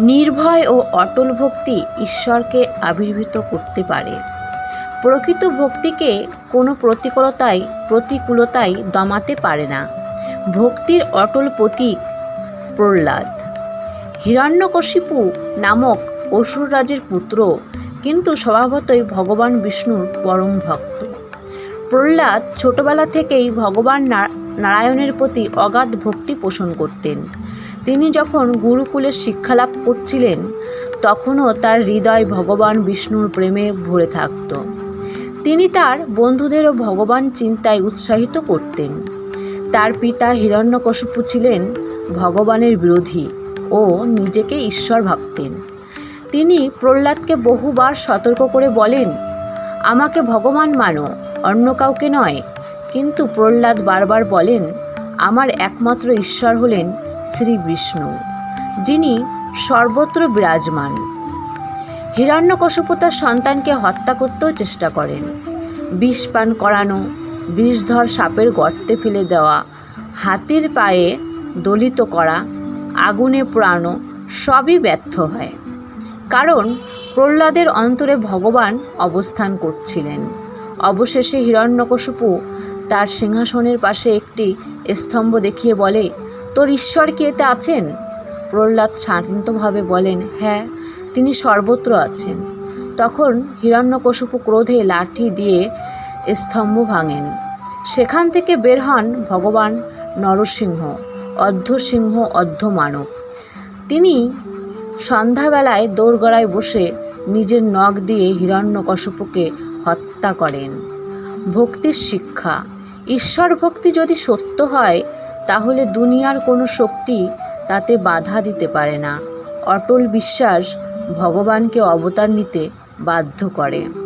নির্ভয় ও অটল ভক্তি ঈশ্বরকে আবির্ভূত করতে পারে। প্রকৃত ভক্তিকে কোনো প্রতিকূলতাই প্রতিকূলতাই দমাতে পারে না। ভক্তির অটল প্রতীক প্রহ্লাদ। হিরণ্যকশিপু নামক অসুররাজের পুত্র, কিন্তু স্বভাবতই ভগবান বিষ্ণুর পরম ভক্ত। প্রহ্লাদ ছোটবেলা থেকেই ভগবান নারায়ণের প্রতি অগাধ ভক্তি পোষণ করতেন। তিনি যখন গুরুকুলে শিক্ষালাভ করছিলেন, তখনও তার হৃদয় ভগবান বিষ্ণুর প্রেমে ভরে থাকত। তিনি তার বন্ধুদেরও ভগবান চিন্তায় উৎসাহিত করতেন। তার পিতা হিরণ্যকশিপু ছিলেন ভগবানের বিরোধী ও নিজেকে ঈশ্বর ভাবতেন। তিনি প্রহ্লাদকে বহুবার সতর্ক করে বলেন, আমাকে ভগবান মানো, অন্য কাউকে নয় কিন্তু প্রহ্লাদ বারবার বলেন, আমার একমাত্র ঈশ্বর হলেন শ্রী বিষ্ণু, যিনি সর্বত্র বিরাজমান। হিরণ্যকশিপু তার সন্তানকে হত্যা করতেও চেষ্টা করেন। বিষ পান করানো বিষধর সাপের গর্তে ফেলে দেওয়া, হাতির পায়ে দলিত করা, আগুনে পোড়ানো, সবই ব্যর্থ হয়। কারণ প্রহ্লাদের অন্তরে ভগবান অবস্থান করছিলেন। অবশেষে হিরণ্যকশিপু তার সিংহাসনের পাশে একটি স্তম্ভ দেখিয়ে বলে, তোর ঈশ্বর কি এতে আছেন? প্রহ্লাদ শান্তভাবে বলেন হ্যাঁ তিনি সর্বত্র আছেন। তখন হিরণ্যকশিপু ক্রোধে লাঠি দিয়ে স্তম্ভ ভাঙেন। সেখান থেকে বের হন ভগবান নরসিংহ অর্ধসিংহ অর্ধমানব তিনি সন্ধ্যাবেলায় দোরগড়ায় বসে নিজের নখ দিয়ে হিরণ্যকশিপুকে হত্যা করেন। ভক্তির শিক্ষা ঈশ্বর ভক্তি যদি সত্য হয়, তাহলে দুনিয়ার কোনো শক্তি তাতে বাধা দিতে পারে না। অটল বিশ্বাস ভগবানকে অবতার নিতে বাধ্য করে।